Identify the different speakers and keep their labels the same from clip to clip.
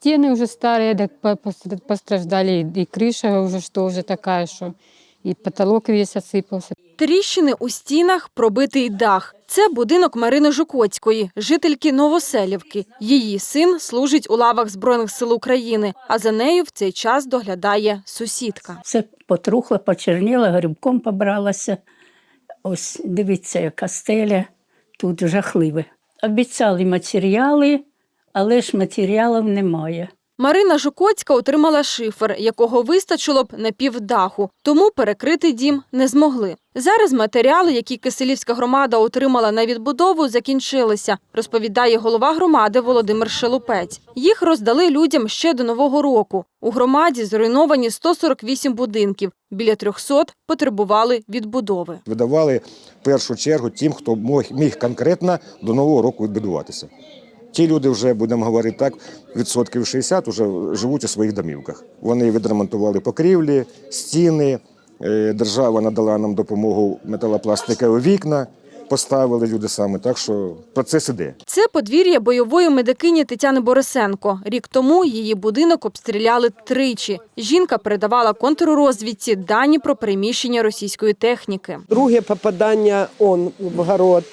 Speaker 1: стены уже старые, так по- пос- пострадали, и крыша уже что уже такая, что и потолок весь осыпался.
Speaker 2: Тріщини у стінах, пробитий дах. Це будинок Марини Жукоцької, жительки Новоселівки. Її син служить у лавах Збройних сил України, а за нею в цей час доглядає сусідка.
Speaker 3: Все потрухло, почерніло, грибком побралася. Ось дивіться, яка стеля тут жахливе. Обіцяли матеріали, але ж матеріалів немає.
Speaker 2: Марина Жукоцька отримала шифер, якого вистачило б на півдаху, тому перекрити дім не змогли. Зараз матеріали, які Киселівська громада отримала на відбудову, закінчилися, розповідає голова громади Володимир Шелупець. Їх роздали людям ще до Нового року. У громаді зруйновані 148 будинків, біля 300 потребували відбудови.
Speaker 4: видавали в першу чергу тим, хто мог- міг конкретно до нового року відбудуватися. Ті люди вже, будемо говорити так, відсотків 60 вже живуть у своїх домівках. Вони відремонтували покрівлі, стіни. е, Держава надала нам допомогу металопластикові вікна, поставили люди саме. Так що процес іде.
Speaker 2: Це подвір'я бойової медикині Тетяни Борисенко. Рік тому її будинок обстріляли тричі. Жінка передавала контррозвідці дані про переміщення російської техніки.
Speaker 5: Друге попадання он в город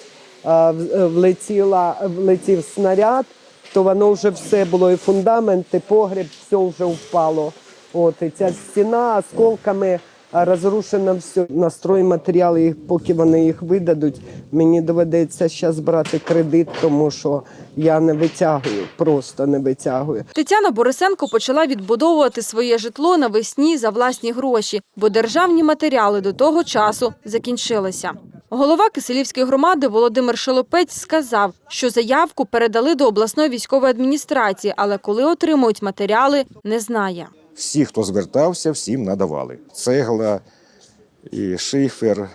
Speaker 5: влетіла, влетів снаряд, то воно вже все було і фундамент, і погріб, все вже впало. От, і ця стіна осколками розрушена все. На стройматеріали, їх, поки вони їх видадуть, мені доведеться зараз брати кредит, тому що я не витягую, просто не витягую.
Speaker 2: Тетяна Борисенко почала відбудовувати своє житло навесні за власні гроші, бо державні матеріали до того часу закінчилися. Голова Киселівської громади Володимир Шелопець сказав, що заявку передали до обласної військової адміністрації, але коли отримують матеріали, не знає.
Speaker 4: Всі, хто звертався, всім надавали. Цегла, і шифер,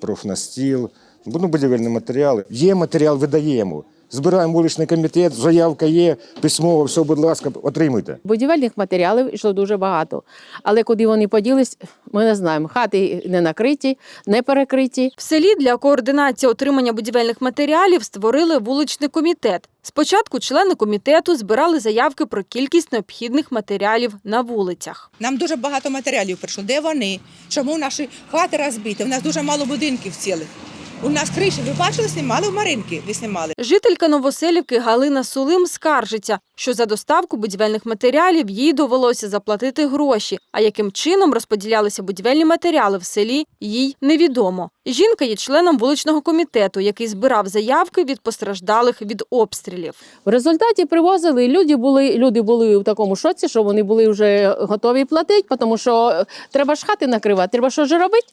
Speaker 4: профнастіл, ну, будівельні матеріали. Є матеріал, видаємо. Збираємо вуличний комітет, заявка є, письмово, все, будь ласка, отримуйте.
Speaker 6: Будівельних матеріалів йшло дуже багато. Але куди вони поділись, ми не знаємо. Хати не накриті, не перекриті.
Speaker 2: В селі для координації отримання будівельних матеріалів створили вуличний комітет. Спочатку члени комітету збирали заявки про кількість необхідних матеріалів на вулицях.
Speaker 7: Нам дуже багато матеріалів прийшло. Де вони? Чому наші хати розбиті? У нас дуже мало будинків цілих. У нас криші, ви бачили, знімали в Маринки, ви знімали.
Speaker 2: Жителька Новоселівки Галина Сулим скаржиться, що за доставку будівельних матеріалів їй довелося заплатити гроші, а яким чином розподілялися будівельні матеріали в селі, їй невідомо. Жінка є членом вуличного комітету, який збирав заявки від постраждалих від обстрілів.
Speaker 6: В результаті привозили, і люди були, люди були в такому шоці, що вони були вже готові платити, тому що треба ж хати накривати, треба що ж робити.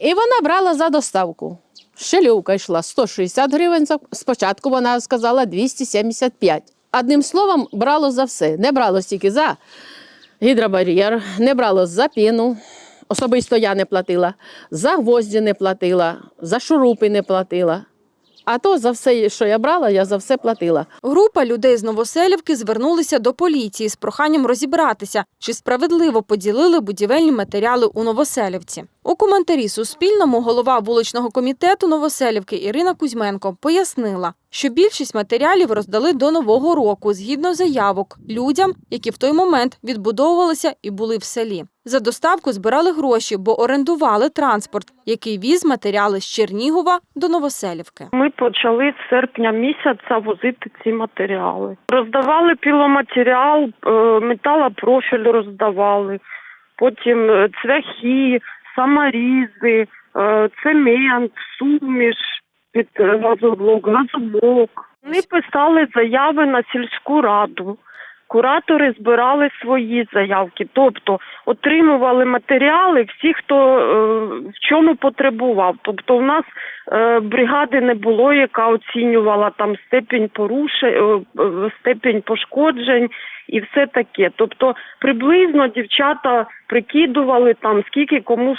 Speaker 6: І вона брала за доставку. Щелювка йшла 160 гривень. Спочатку вона сказала 275. Одним словом, брало за все. Не брало стільки за гідробар'єр, не брало за піну. Особисто я не платила, за гвозді не платила, за шурупи не платила. А то за все, що я брала, я за все платила.
Speaker 2: Група людей з Новоселівки звернулися до поліції з проханням розібратися, чи справедливо поділили будівельні матеріали у Новоселівці. У коментарі Суспільному голова вуличного комітету Новоселівки Ірина Кузьменко пояснила, що більшість матеріалів роздали до нового року згідно заявок людям, які в той момент відбудовувалися і були в селі. За доставку збирали гроші, бо орендували транспорт, який віз матеріали з Чернігова до Новоселівки.
Speaker 8: Ми почали з серпня місяця возити ці матеріали. Роздавали піломатеріал, е, металопрофіль роздавали, потім е, цвяхи, саморізи, е, цемент, суміш під е, газоблок, газоблок. Вони писали заяви на сільську раду. Куратори збирали свої заявки, тобто отримували матеріали всі, хто е, в чому потребував. Тобто, в нас е, бригади не було, яка оцінювала там степінь порушень, степінь пошкоджень і все таке. Тобто, приблизно дівчата прикидували там скільки кому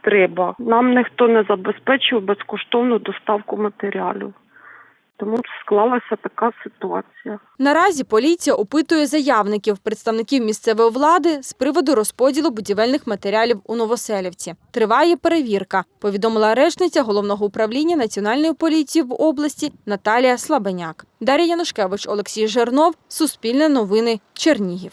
Speaker 8: треба. Нам ніхто не забезпечив безкоштовну доставку матеріалів. Тому склалася така ситуація.
Speaker 2: Наразі поліція опитує заявників, представників місцевої влади з приводу розподілу будівельних матеріалів у Новоселівці. Триває перевірка, повідомила речниця головного управління Національної поліції в області Наталія Слабеняк. Дар'я Янушкевич, Олексій Жернов, Суспільне новини, Чернігів.